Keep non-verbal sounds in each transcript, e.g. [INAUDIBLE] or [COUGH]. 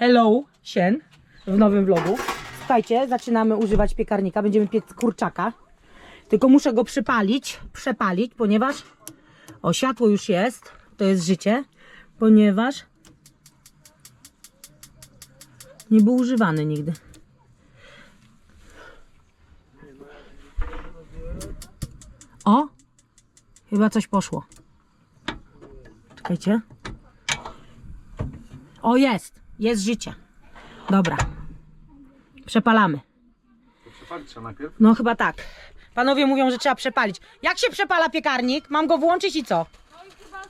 Hello, Sien, w nowym vlogu. Słuchajcie, zaczynamy używać piekarnika, będziemy piec kurczaka. Tylko muszę go przypalić, przepalić, ponieważ o, światło już jest, to jest życie, ponieważ nie był używany nigdy. O, chyba coś poszło. Czekajcie. O, jest. Jest życie. Dobra. Przepalamy. Przepalić trzeba najpierw. No chyba tak. Panowie mówią, że trzeba przepalić. Jak się przepala piekarnik? Mam go włączyć i co? No i chyba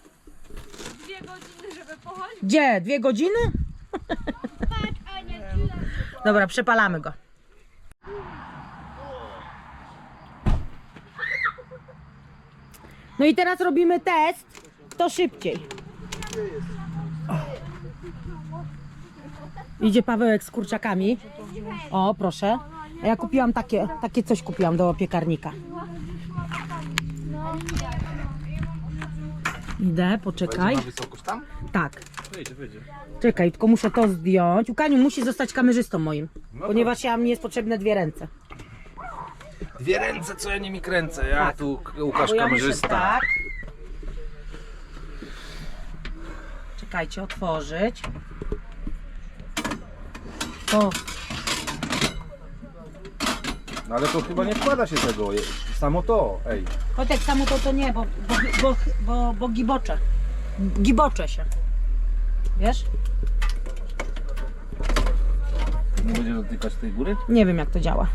dwie godziny, żeby pochodzić. Gdzie? Dwie godziny? Patrz, Ania, tyle. Dobra, przepalamy go. No i teraz robimy test, kto szybciej. Idzie Pawełek z kurczakami. O, proszę. A ja kupiłam takie, takie coś kupiłam do piekarnika. Idę, poczekaj. Na wysokość tam? Tak. Wyjdzie, wyjdzie. Czekaj, tylko muszę to zdjąć. Łukaniu musi zostać kamerzystą moim, No ponieważ ja mi jest potrzebne dwie ręce. Dwie ręce, co ja nimi kręcę. Ja Tak. tu K- Łukasz Bo ja muszę kamerzysta. tak. Czekajcie, otworzyć. To, No ale to chyba nie wkłada się tego. je- Samo to, ej. Kotek samo to to nie, bo, bo, bo, bo, bo gibocze. Gibocze się. Wiesz? Nie będzie dotykać tej góry? Nie wiem jak to działa.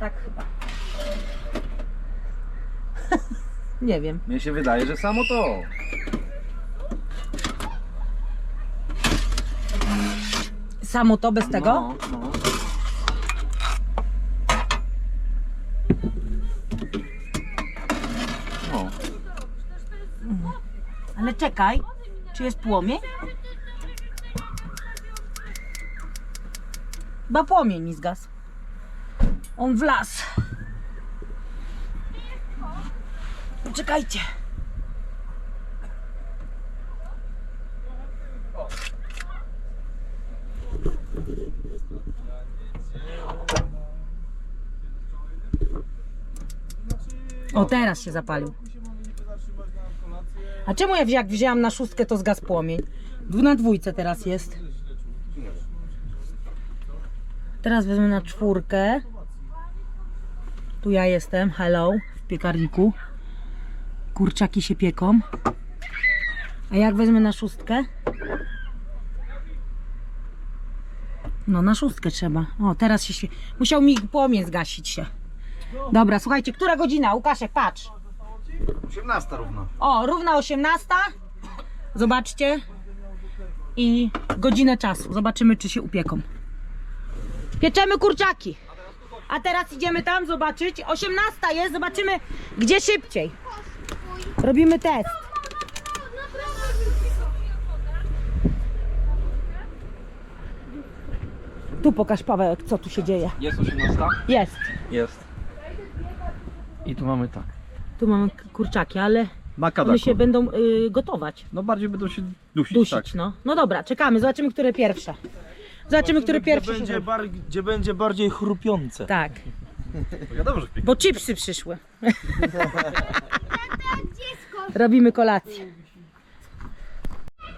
Tak chyba. nie wiem. Mnie się wydaje, że samo to. Samo to bez tego? No, no. No. Ale czekaj, czy jest płomień? Chyba płomień mi zgasł. On wlazł. Czekajcie. O, teraz się zapalił. A czemu ja jak wzięłam na szóstkę, to zgasł płomień? Na dwójce teraz jest. Teraz wezmę na czwórkę. Tu ja jestem, hello, w piekarniku. Kurczaki się pieką. A jak wezmę na szóstkę? No na szóstkę trzeba. O, teraz się świe... Musiał mi płomień zgasić się. Dobra, słuchajcie, która godzina? Łukaszek, patrz. 18 równo. O, równa 18. Zobaczcie. I godzinę czasu. Zobaczymy, czy się upieką. Pieczemy kurczaki. A teraz idziemy tam zobaczyć. 18 jest, zobaczymy, gdzie szybciej. Robimy test. Tu pokaż Pawełek, co tu się dzieje. Jest 18? Jest. Jest. I tu mamy tak. Tu mamy k- kurczaki, ale Na one się będą y, gotować. No bardziej będą się dusić, dusić, tak. no. No dobra, czekamy, zobaczymy, które pierwsze. Zobaczymy, które pierwsze się będzie, zrobi. bar, gdzie będzie bardziej chrupiące. Tak, Ja dobrze piekam. bo chipsy przyszły. [LAUGHS] Robimy kolację.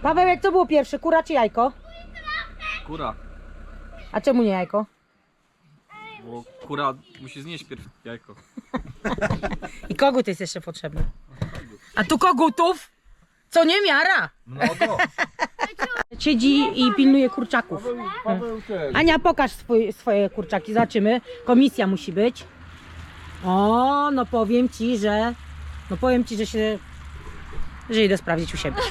Paweł, jak to było pierwsze, kura czy jajko? Kura, A czemu nie jajko? Bo kura musi znieść pierw jajko. I kogut jest jeszcze potrzebny. A tu kogutów? Co nie miara? No to. Siedzi i pilnuje kurczaków. Paweł. Ania, pokaż swój, swoje kurczaki, zobaczymy. Komisja musi być. O, no powiem ci, że. No powiem ci, że się. że idę sprawdzić u siebie. [LAUGHS]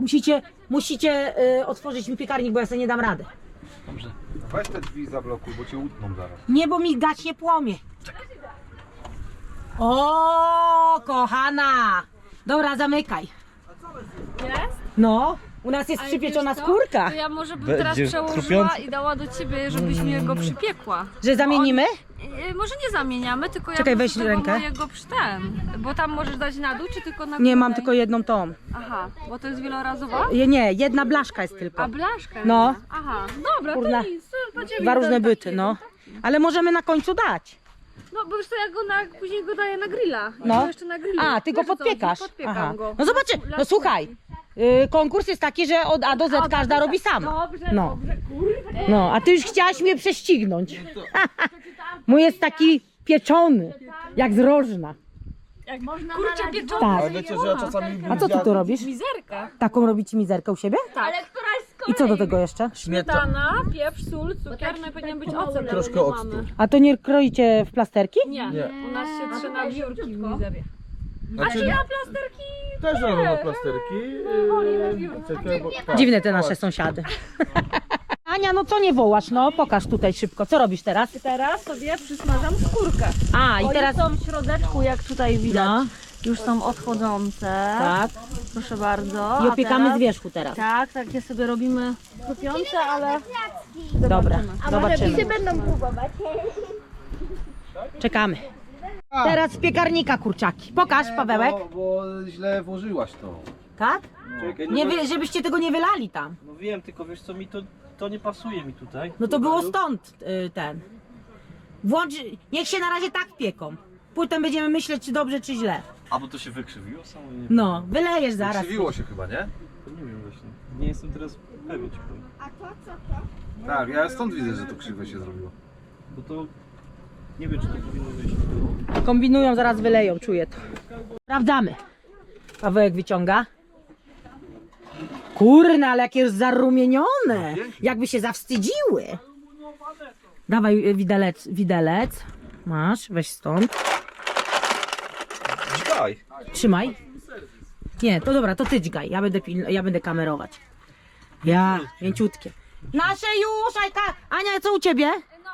Musicie, musicie y, otworzyć mi piekarnik, bo ja sobie nie dam rady. weź te drzwi zablokuj, bo cię utną zaraz. Nie, bo mi gaśnie płomie. O, kochana! Dobra, zamykaj. Jest? No, U nas jest Ale przypieczona wiesz co? skórka. To ja może bym Będzie teraz przełożyła chrupiący. i dała do ciebie, żebyś mi go przypiekła. Że zamienimy? Y, Może nie zamieniamy, tylko Czekaj, ja weź prostu rękę. tego mojego przy ten. Bo tam możesz dać na dół, czy tylko na Nie, mam tylko jedną tą. Aha, bo to jest wielorazowa? Je- Nie, jedna blaszka jest tylko. A blaszka. No. Aha, dobra, Kurna. to nic. To Dwa różne byty, no. Ale możemy na końcu dać. No bo wiesz co, ja go na, później go daję na grilla. No. jeszcze na grillu. A, ty go Wiesz, co podpiekasz. Podpiekam Aha. go. No zobaczy, no słuchaj. y, Konkurs jest taki, że od A do Z każda robi sama. Dobrze, No. dobrze, kurde. No, a ty już chciałaś mnie prześcignąć. [LAUGHS] Mój jest taki pieczony, jak z rożna. Kurczę pieczone. Tak. Ale wiecie, że ja czasami A co ty tu robisz? Mizerka. Taką robicie mizerkę u siebie? Ale która jest I co do tego jeszcze? Śmietana, pieprz, sól, cukier, no i powinien być ocet. Troszkę nie octu. mamy. A to nie kroicie w plasterki? Nie, Nie. u nas się trze na wiórki w mizerie. Znaczy, Ja plasterki też robią na plasterki. Czekaj, bo, tak. Dziwne te nasze sąsiady. [LAUGHS] Ania, no co nie wołasz? No pokaż tutaj szybko. Co robisz teraz? Teraz sobie przysmażam skórkę. A, i One teraz... są w środeczku, jak tutaj widać. No, Już są odchodzące. tak. Proszę bardzo. I A opiekamy teraz- z wierzchu teraz. Tak, takie sobie robimy chrupiące, ale Dobra, zobaczymy. będą próbować. Czekamy. Teraz z piekarnika kurczaki. Pokaż, Pawełek. Bo, bo źle włożyłaś to. Tak? Czekaj, Nie no, wy, żebyście tego nie wylali tam. no wiem, tylko wiesz co, mi to, to nie pasuje mi tutaj. No to było stąd y, ten. Włącz, niech się na razie tak pieką. Potem będziemy myśleć, czy dobrze, czy źle. A bo to się wykrzywiło samo? Nie, No, wylejesz zaraz. Krzywiło się chyba, nie? to nie wiem właśnie. Nie jestem teraz pewien, ci powiem. Tak, ja stąd widzę, że to krzywe się zrobiło. Bo to... Nie wiem, czy to powinno wyjść. Kombinują, zaraz wyleją, czuję to. Sprawdzamy. Pawełek wyciąga. Kurna, ale jakie już zarumienione. Jakby się zawstydziły. Dawaj y, widelec, widelec. Masz, weź stąd. Dźgaj! Trzymaj. Nie, to dobra, to ty dźgaj. Ja będę, piln- ja będę kamerować. Ja, mięciutkie. Nasze już, Ajka. Ania, co u ciebie? No,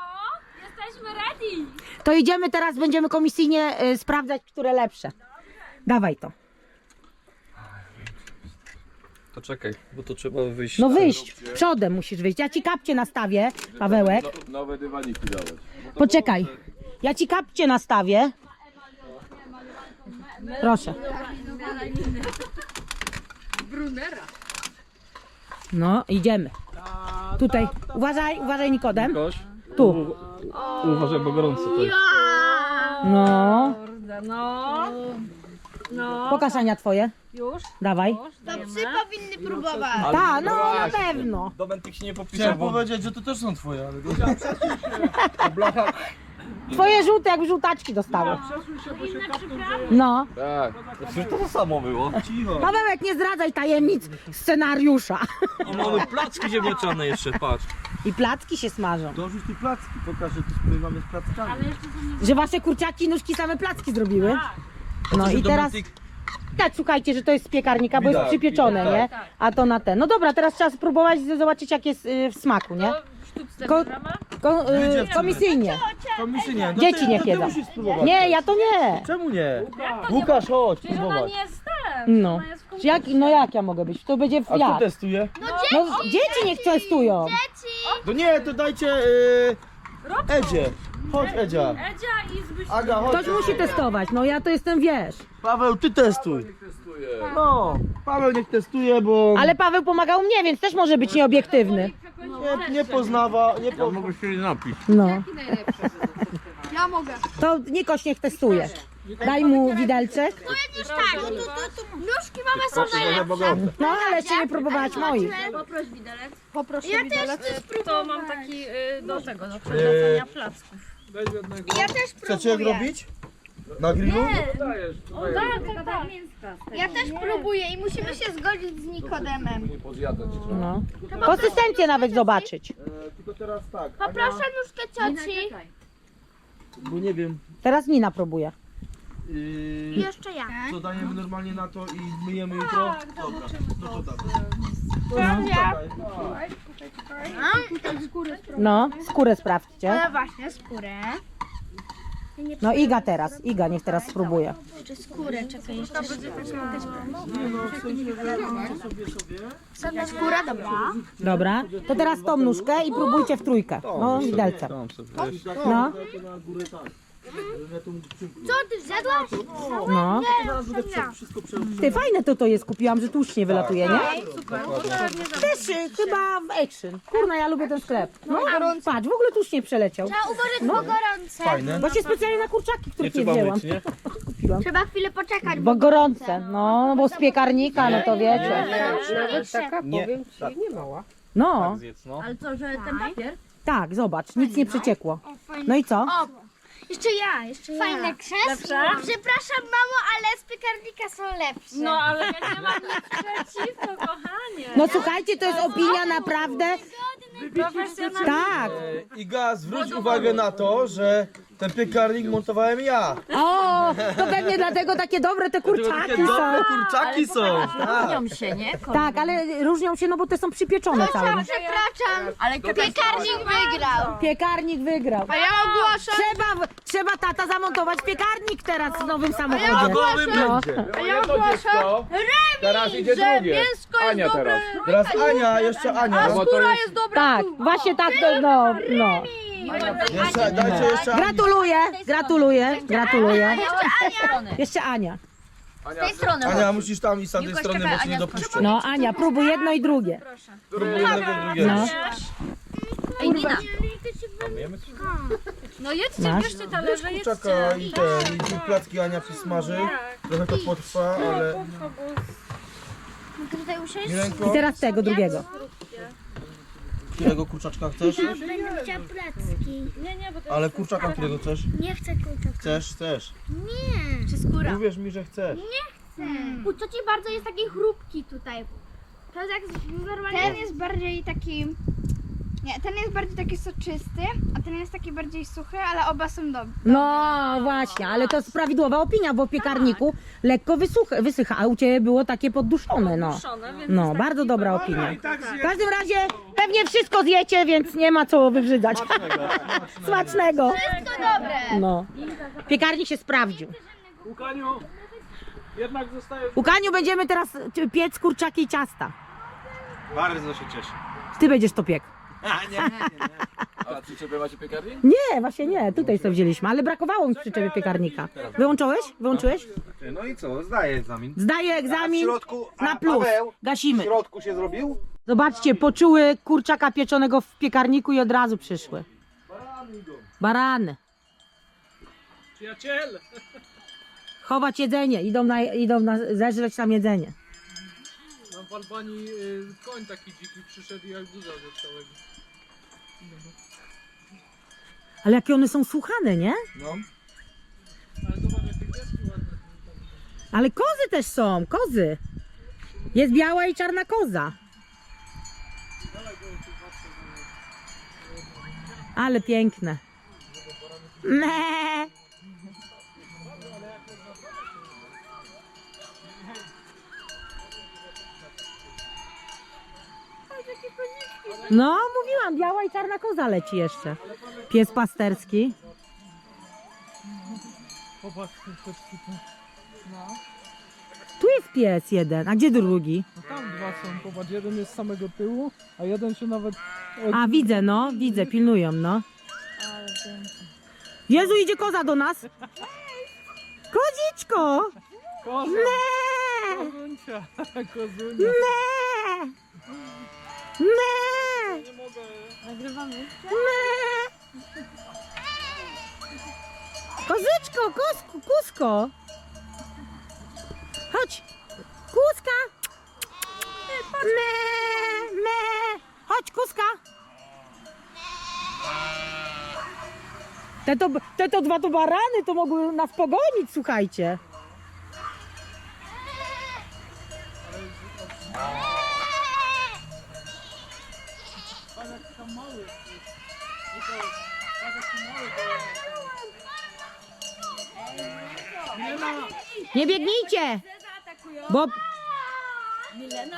jesteśmy ready. To idziemy teraz, będziemy komisyjnie y, sprawdzać, które lepsze. Dawaj to. To czekaj, bo to trzeba wyjść. No wyjść, przodem musisz wyjść. Ja ci kapcie nastawię, Pawełek. Nowe dywaniki dawać. Poczekaj. Ja ci kapcie nastawię. Proszę. No, idziemy. Tutaj. Uważaj, uważaj Nikodem. Koś? Tu. Uważaj, bo gorąco to jest. No. Kurde, no. No, Pokaż Ania twoje. już. Dawaj. To psy powinny próbować. Ta, no na pewno. Domentik się nie popisał, Chciałem bo... powiedzieć, że to też są twoje, ale Twoje żółte jak żółtaczki dostały. No. Tak. Przecież to to samo było. cicho. Pawełek, nie zdradzaj tajemnic scenariusza. I mamy placki ziemniaczane jeszcze, patrz. I placki się smażą. Dorzuć tu placki, pokaż, że tu spływamy z plackami. Że wasze kurczaki nóżki same placki zrobiły. No i teraz tak słuchajcie, że to jest z piekarnika, bo jest Widać, przypieczone, widać. nie? A to na ten. No dobra, teraz trzeba spróbować i zobaczyć jak jest y, w smaku, nie? Sztuczce Ko-. Ko- y, komisyjnie. Komisyjnie, no Dzieci ty, niech to ty jedzą. musisz spróbować. Nie, ja to nie. Czemu nie? Łukasz, chodź, Przecież ona spróbować. nie jest ten. No. Ona jest w Jak, no jak ja mogę być? To będzie w A kto jak? testuje? No dzieci niech testują. No nie, to dajcie yy, Edzie. Chodź Edzia. Edzia i. Aga, chodź. Ktoś musi testować, no ja to jestem wiesz. Paweł, ty testuj. No, Paweł niech testuje, bo Ale Paweł pomagał mnie, więc też może być nieobiektywny. nie, nie poznawa, nie po... Mogę się napić. No. Ja mogę. To Nikoś niech testuje. Daj mu widelcek. Już tak, tu, tu, tu. Nóżki mamy są najlepsze. No ale jeszcze nie próbować moich. Poproszę Ja widelec. też chcę To spróbować. mam taki y, do tego, do przewracania placków. Ja też Chcecie jak próbuję. robić? Na grillu? O tak, tak, tak. Ja też próbuję i musimy się zgodzić z Nikodemem. No. Konsystencję nawet zobaczyć. Tylko teraz tak, Poproszę nóżkę cioci. bo nie wiem, Teraz Nina próbuje. Yy, Jeszcze ja. co dajemy normalnie na to i myjemy jutro? Dobra, no to dawaj. No, skórę sprawdźcie. Ale właśnie, skórę. No Iga teraz, Iga niech teraz spróbuje. Jeszcze skórę, czekaj. Jeszcze skóra, dobra. Dobra, to teraz tą nóżkę i próbujcie w trójkę. No, widelcem. No, Co, ty zjadłaś? no. Ty, fajne to to jest, kupiłam, że tłuszcz nie wylatuje, nie? Też y, chyba w Action. Kurna, ja lubię ten sklep. No, patrz, w ogóle tłuszcz nie przeleciał. Trzeba uważać, bo gorące. Fajne. Właśnie specjalnie na kurczaki, których nie wzięłam. nie? [LAUGHS] Kupiłam. Trzeba chwilę poczekać, Bo gorące, no, bo z piekarnika, no to wiecie. Nie. No, Zjedz, no. Ale co, że ten papier? tak, zobacz, nic nie przeciekło. No i co? Jeszcze ja, jeszcze ja. Fajne krzesło. Przepraszam, mamo, ale z piekarnika są lepsze. No ale ja nie mam nic przeciwko, kochanie. No słuchajcie, to jest opinia naprawdę. Profesjonalnie. Tak. Iga, zwróć uwagę na to, że ten piekarnik montowałem ja. O, to pewnie dlatego takie dobre te kurczaki są. Dobre kurczaki są. Tak. się, nie? Tak, ale różnią się, no bo te są przypieczone całe. Przepraszam, Ale piekarnik wygrał. Piekarnik wygrał. A ja ogłaszam, Trzeba, trzeba tata zamontować piekarnik teraz w nowym samochodzie. Nowym No. będzie. a ja ogłaszam, Teraz idzie że drugie. mięsko jest Ania dobre. teraz. Teraz Ania, jeszcze Ania. No to jest... jest dobra. Tak, właśnie tak to, no, no. Jeszcze, dajcie jeszcze Ani. Gratuluję, gratuluję, gratuluję. Jeszcze Ania. Jeszcze Ania. Z tej strony. Ania, musisz tam i z tamtej strony, bo ci nie dopuszczę. No, Ania, próbuj jedno i drugie. Próbuj jednego i drugiego. No, Ej, Nina. No jedzcie, Masz? bierzcie talerze, jedzcie. Czeka i te, i tu placki Ania przysmaży. Trochę to potrwa, ale... Mogę tutaj usiąść? i teraz tego drugiego. Którego kurczaczka chcesz? Będę chciała placki. Nie, nie, bo to Ale kurczaka którego chcesz? Nie chcę kurczaka. Chcesz, chcesz. Nie. jest skóra. Uwierz mi, że chcesz. U cioci bardzo jest taki chrupki tutaj. To jest jak normalnie... Ten jest bardziej taki... Nie, ten jest bardziej taki soczysty, a ten jest taki bardziej suchy, ale oba są dobre. No właśnie, ale to jest prawidłowa opinia, bo w piekarniku lekko wysucha, wysycha, a u Ciebie było takie podduszone, no. No, bardzo dobra opinia. W każdym razie pewnie wszystko zjecie, więc nie ma co wybrzydzać. Smacznego. [LAUGHS] Wszystko dobre. No. Piekarnik się sprawdził. Łukaniu, jednak zostaje... U Kaniu będziemy teraz piec kurczaki i ciasta. Bardzo się cieszę. Ty będziesz to piekł. A przy ciebie macie piekarnik? Nie, właśnie nie, tutaj sobie wzięliśmy, ale brakowało mi przy przyczepie piekarnika. Wyłączyłeś? Wyłączyłeś? No i co, zdaję egzamin. Zdaję A w egzamin środku, a na plus. Paweł w Gasimy. środku się zrobił? Zobaczcie, poczuły kurczaka pieczonego w piekarniku i od razu przyszły. Barany. Przyjaciel! Chować jedzenie, idą, na, idą na, zeżreć tam jedzenie. Nam w Albanii y, koń taki dziki przyszedł i jak buza ze całego. Ale jakie one są słuchane, nie? No. Ale zobacz jakie deski ładne. Ale kozy też są, kozy. Jest biała i czarna koza. Ale piękne. Me. No, mówiłam, biała i czarna koza leci jeszcze. Pies pasterski. Popatrz. Tu jest pies jeden, a gdzie drugi? No tam dwa są, popatrz, jeden jest z samego tyłu, a jeden się nawet... A widzę, no, widzę, pilnują, no. Jezu, idzie koza do nas. Koziczko! Koza! Me! Kozuncia! [LAUGHS] Kozunia! Me! Me! Nie. Nagrywamy. Me! Kozyczko, kosku, kusko! Chodź! Kuska! Me! Me! Chodź, kuska! Te to, te to dwa to barany, to mogły nas pogonić, słuchajcie.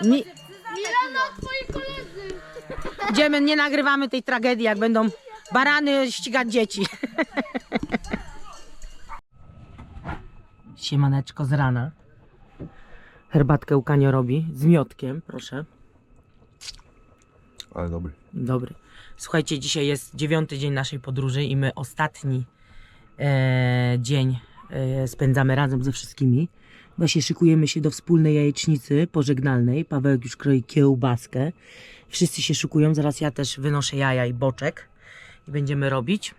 Mi... Milena, twoi koledzy. [LAUGHS] Idziemy, nie nagrywamy tej tragedii, jak będą barany ścigać dzieci. [LAUGHS] Siemaneczko z rana. Herbatkę Ukanio robi z miotkiem, proszę. Ale dobry. Dobry. Słuchajcie, dzisiaj jest dziewiąty dzień naszej podróży i my ostatni e, dzień e, spędzamy razem ze wszystkimi. Właśnie szykujemy się do wspólnej jajecznicy pożegnalnej. Pawełek już kroi kiełbaskę. Wszyscy się szykują. Zaraz ja też wynoszę jaja i boczek i będziemy robić.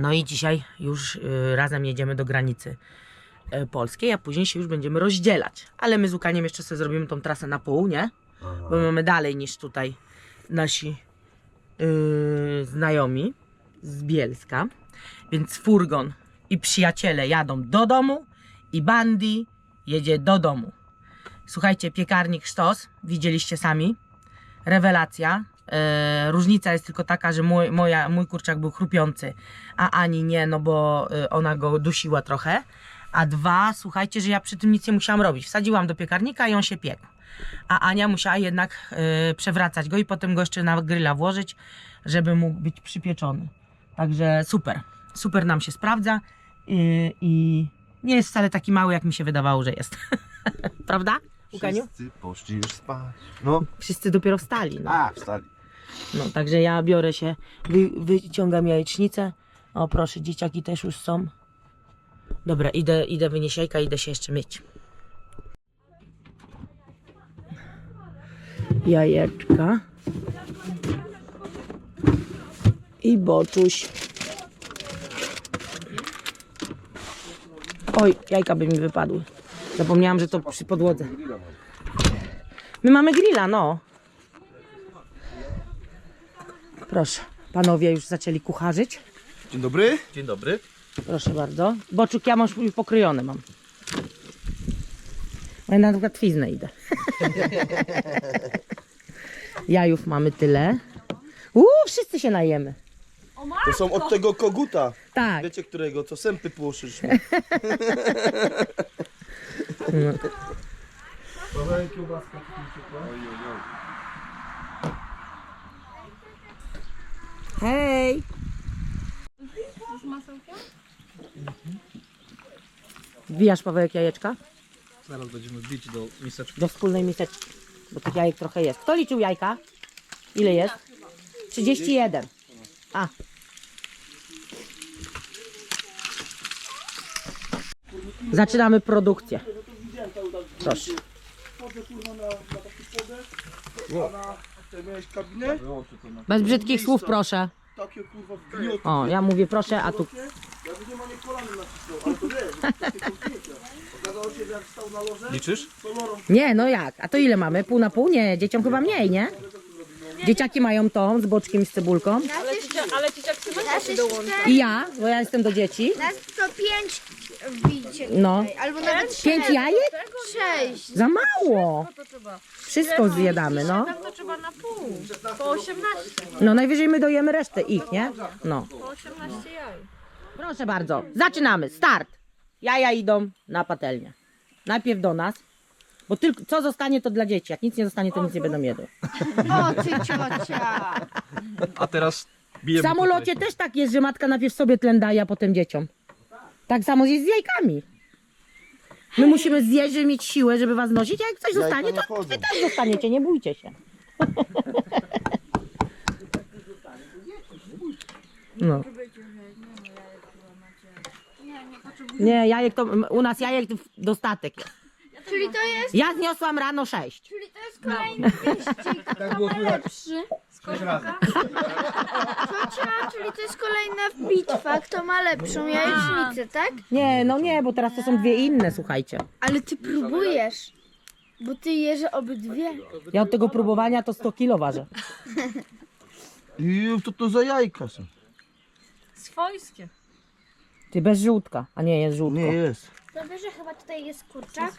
No i dzisiaj już e, razem jedziemy do granicy e, polskiej, a później się już będziemy rozdzielać. Ale my z Łukaniem jeszcze sobie zrobimy tą trasę na pół, nie? Bo my mamy dalej niż tutaj nasi yy, znajomi z Bielska. Więc furgon i przyjaciele jadą do domu i Bandy jedzie do domu. Słuchajcie, piekarnik sztos, widzieliście sami. Rewelacja. Yy, różnica jest tylko taka, że mój, moja, mój kurczak był chrupiący, a Ani nie, no bo yy, ona go dusiła trochę. A dwa, słuchajcie, że ja przy tym nic nie musiałam robić. Wsadziłam do piekarnika i on się piekł a Ania musiała jednak y, przewracać go i potem go jeszcze na grilla włożyć, żeby mógł być przypieczony. Także super, super nam się sprawdza y, i nie jest wcale taki mały, jak mi się wydawało, że jest. [LAUGHS] Prawda, Łukaniu? Wszyscy poszli już spać. No. Wszyscy dopiero wstali. No. A, wstali. No, także ja biorę się, wy, wyciągam jajecznicę. O proszę, dzieciaki też już są. Dobra, idę, idę wynieść jajka, idę się jeszcze myć. Jajeczka. I boczuś. Oj, jajka by mi wypadły. Zapomniałam, że to przy podłodze. My mamy grilla, no. Proszę, panowie już zaczęli kucharzyć. Dzień dobry. Dzień dobry. Proszę bardzo. Boczuk ja mam już pokrojony mam. Ja na przykład twiznę idę. [LAUGHS] Jajów mamy tyle. Uuu, wszyscy się najemy. To są od tego koguta. Tak. Wiecie którego, co sępy płoszyliśmy. [LAUGHS] Hej! Z masełkiem? Wbijasz Pawełek jajeczka Zaraz będziemy bić do miseczki. do wspólnej miseczki. Bo tych jajek trochę jest. Kto liczył jajka? Ile jest? 31. A. Zaczynamy produkcję. Proszę. Bez brzydkich słów proszę. Takie kurwa wnioty. O, ja mówię proszę, a tu Ja bym nie ma nie kolanem nacisnął, ale to. Okazało się, że jak stał na loże, Liczysz? to lorą Nie, no jak? A to ile mamy? Pół na pół? Nie, dzieciom chyba mniej, nie? Dzieciaki mają tą z boczkiem i z cebulką. Ale ale sobie się dołączy. I ja, bo ja jestem do dzieci. Nas to pięć wbicie. No. Albo nawet Pięć jajek? sześć. Za mało. To trzeba. Wszystko zjadamy, no. Tam to trzeba na pół. Po 18. No najwyżej my dojemy resztę ich, nie? No. Po 18 jaj. Proszę bardzo, zaczynamy. Start. Jaja idą na patelnię. Najpierw do nas, bo tylko co zostanie to dla dzieci. Jak nic nie zostanie, to nic nie będą jedły. O ty ciocia. A teraz W bijemy samolocie też tak jest, że matka najpierw sobie tlen daje, a potem dzieciom. Tak samo jest z jajkami. My musimy zjeść, żeby mieć siłę, żeby was nosić, a jak coś Jajka zostanie, nie to chodzą. wy też zostaniecie, nie bójcie się. [LAUGHS] No. Nie, jajek to, u nas jajek dostatek jest. Czyli to jest, Ja zniosłam rano sześć. czyli to jest kolejny wyścig. Kto ma lepszy? Ciocia, czyli to jest kolejna bitwa. Kto ma lepszą jajecznicę, tak? Nie, no nie, bo teraz to są dwie inne, słuchajcie. Ale ty próbujesz. Bo ty jesz obydwie. Ja od tego próbowania to 100 kilo ważę. I to to za jajka są. Swojskie. Ty bez żółtka, a nie jest żółtko. Nie jest. Dobrze, że chyba tutaj jest kurczak.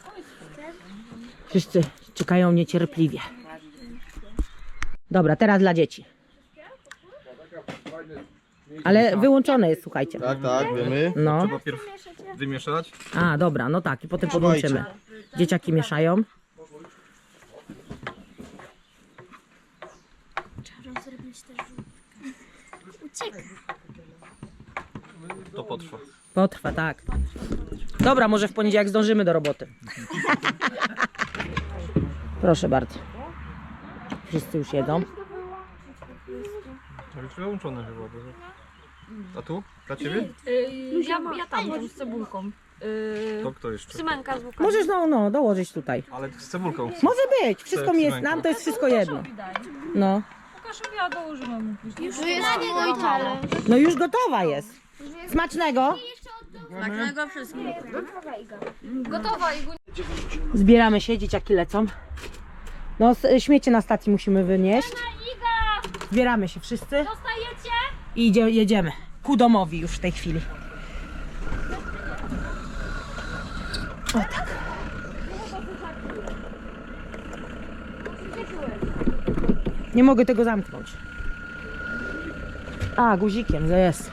Wszyscy czekają niecierpliwie. Dobra, teraz dla dzieci. Ale wyłączone jest, słuchajcie. Tak, tak, wiemy. No. Trzeba pierw wymieszać. A, dobra, no tak, i potem podłączymy. Dzieciaki mieszają. Trzeba zrobić też Ucieka. To potrwa. Potrwa, tak. Dobra, może w poniedziałek zdążymy do roboty. [LAUGHS] Proszę bardzo. Wszyscy już jedzą. To już wyłączone chyba. A tu? Dla ciebie? Yy, ja, ja tam, z cebulką. Yy, To kto jeszcze? Symenka z łukiem. Możesz no, no, dołożyć tutaj. Ale z cebulką. Może być, wszystko mi jest, nam to jest wszystko jedno. No. Łukaszowi ja dołożyłem mu później. Już jest gotowe. No już gotowa jest. Smacznego. Smacznego wszystkiego. Gotowa i Zbieramy się, dzieciaki lecą. No, śmiecie na stacji musimy wynieść. Zbieramy się wszyscy Dostajecie? i idzie, jedziemy ku domowi już w tej chwili. O tak. Nie mogę tego zamknąć. A, guzikiem, że jest.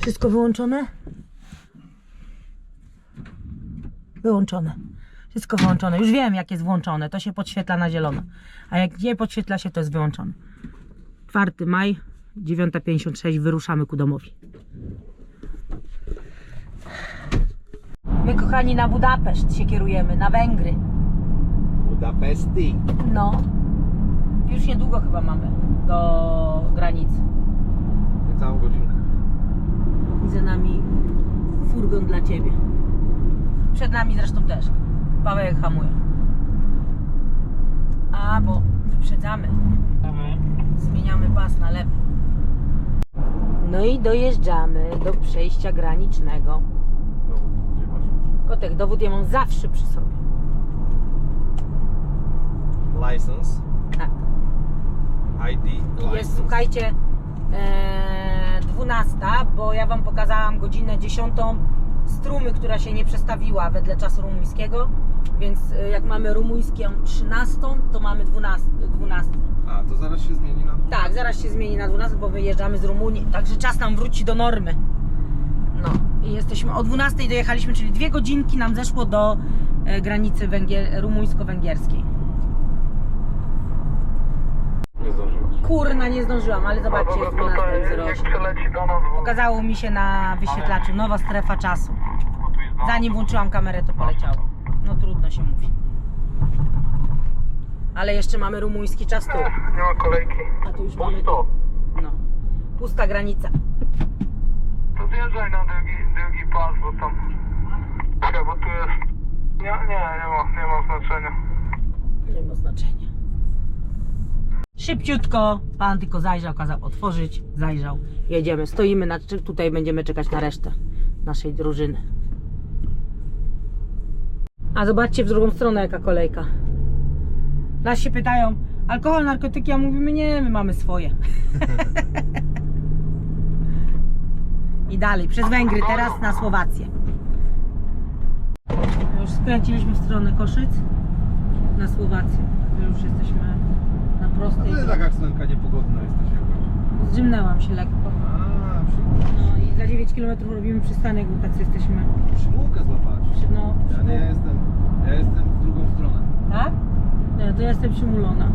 Wszystko wyłączone? Wyłączone. Wszystko wyłączone. Już wiem, jak jest włączone. To się podświetla na zielono. A jak nie podświetla się, to jest wyłączone. 4 maj, 9.56. Wyruszamy ku domowi. My, kochani, na Budapeszt się kierujemy, na Węgry. Budapesti. No. Już niedługo chyba mamy do granicy. Niecałą godzinkę. I za nami furgon dla ciebie. Przed nami zresztą też. Paweł hamuje. A, bo wyprzedzamy. Zmieniamy pas na lewy. No i dojeżdżamy do przejścia granicznego. Kotek, dowód ja mam zawsze przy sobie. License. Tak. ID. License. Jest, słuchajcie, e, 12, bo ja Wam pokazałam godzinę 10 strumy, która się nie przestawiła wedle czasu rumuńskiego, więc e, jak mamy rumuńską 13, to mamy 12. 12. A, to zaraz się zmieni na... Tak, zaraz się zmieni na 12, bo wyjeżdżamy z Rumunii, także czas nam wróci do normy. No i jesteśmy o 12 dojechaliśmy, czyli dwie godzinki nam zeszło do e, granicy węgier- rumuńsko-węgierskiej. Nie zdążyłaś. Kurna, nie zdążyłam, ale zobaczcie, jest 12.08. przeleci do nas, bo Pokazało mi się na wyświetlaczu nowa strefa czasu. Zanim włączyłam kamerę, to poleciało. No trudno się mówi. Ale jeszcze mamy rumuński czas tu. Nie ma kolejki. A tu już mamy. Pusto. No. Pusta granica. To zjeżdżaj na drugi, drugi pas, bo tam... Czekaj, bo tu jest... Nie, nie, nie ma, nie ma znaczenia. Nie ma znaczenia. Szybciutko. Pan tylko zajrzał, kazał otworzyć. Zajrzał. Jedziemy. Stoimy na, tutaj, będziemy czekać na resztę naszej drużyny. A zobaczcie w drugą stronę jaka kolejka. Nas się pytają, alkohol, narkotyki, a mówimy nie, my mamy swoje. [LAUGHS] I dalej, przez Węgry, teraz na Słowację. Już skręciliśmy w stronę Koszyc na Słowację. Już jesteśmy na prostej. No, taka akcentka niepogodna jesteś jakoś. Zdrzymnęłam się lekko. A. No i za 9 km robimy przystanek, bo tacy jesteśmy. przymułkę złapać. Przy, no, Ja nie jestem. Ja jestem w drugą stronę. Tak? Nie, to ja jestem przymulona.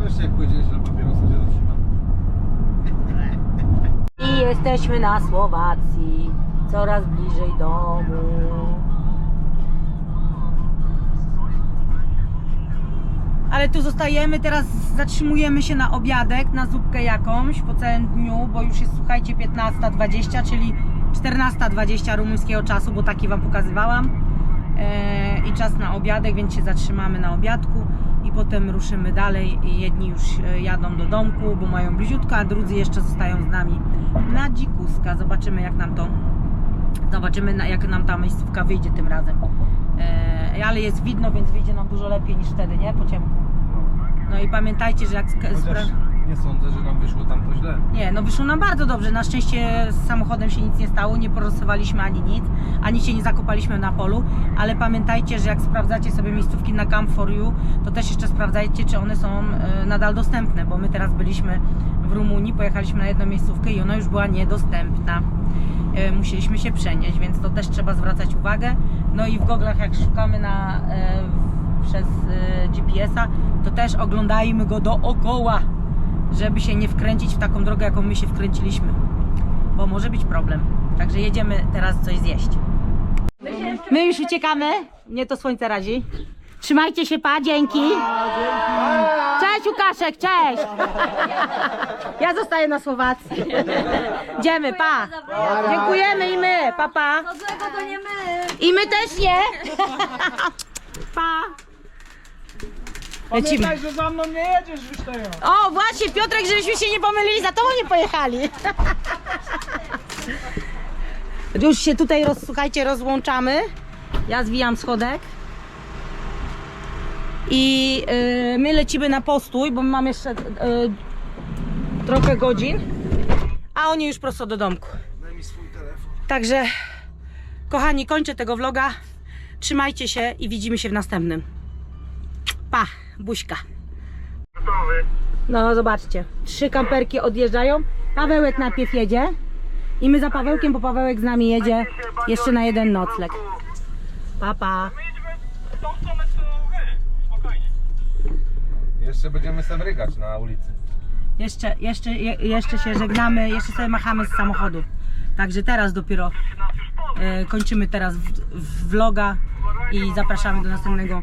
Wreszcie jak powiedziałeś, że papierosa się zatrzymam. I jesteśmy na Słowacji, coraz bliżej domu. Ale tu zostajemy, teraz zatrzymujemy się na obiadek, na zupkę jakąś po całym dniu, bo już jest słuchajcie 15.20, czyli 14.20 rumuńskiego czasu, bo taki Wam pokazywałam. E, I czas na obiadek, więc się zatrzymamy na obiadku i potem ruszymy dalej. Jedni już e, jadą do domku, bo mają bliziutko, a drudzy jeszcze zostają z nami na dzikuska. Zobaczymy jak nam to, zobaczymy jak nam ta miejscówka wyjdzie tym razem. E, ale jest widno, więc wyjdzie nam dużo lepiej niż wtedy, nie? Po ciemku. No i pamiętajcie, że jak Chociaż nie sądzę, że nam wyszło tam to źle. nie, no wyszło nam bardzo dobrze. Na szczęście z samochodem się nic nie stało, nie porysowaliśmy ani nic, ani się nie zakopaliśmy na polu, ale pamiętajcie, że jak sprawdzacie sobie miejscówki na Camp for You, to też jeszcze sprawdzajcie, czy one są e, nadal dostępne, bo my teraz byliśmy w Rumunii, pojechaliśmy na jedną miejscówkę i ona już była niedostępna. E, Musieliśmy się przenieść, więc to też trzeba zwracać uwagę. No i w goglach jak szukamy na, e, przez GPS-a, to też oglądajmy go dookoła, żeby się nie wkręcić w taką drogę, jaką my się wkręciliśmy. Bo może być problem. Także jedziemy teraz coś zjeść. My już uciekamy. Nie to słońce razi. Trzymajcie się, pa, dzięki. Cześć Łukaszek, cześć. Ja zostaję na Słowacji. Idziemy, pa. Dziękujemy i my, pa, pa. Złego to nie my. I my też nie. Pa. Lecimy. Pamiętaj, że za mną nie jedziesz, Wysztejo. O, właśnie, Piotrek, żebyśmy się nie pomylili, za tobą nie pojechali. [LAUGHS] Już się tutaj, roz, słuchajcie, rozłączamy. Ja zwijam schodek. I y, my lecimy na postój, bo mam jeszcze y, trochę godzin. A oni już prosto do domku. Także, kochani, kończę tego vloga. Trzymajcie się i widzimy się w następnym. Pa, buźka. Gotowy. No zobaczcie, trzy kamperki odjeżdżają. Pawełek najpierw jedzie i my za Pawełkiem, bo Pawełek z nami jedzie jeszcze na jeden nocleg. Pa, pa. Idźmy w tą stronę, co wy. Spokojnie. Jeszcze będziemy sam rygać na ulicy. Jeszcze, jeszcze, je, jeszcze się żegnamy, jeszcze sobie machamy z samochodu. Także teraz dopiero e, kończymy teraz w, w vloga i zapraszamy do następnego.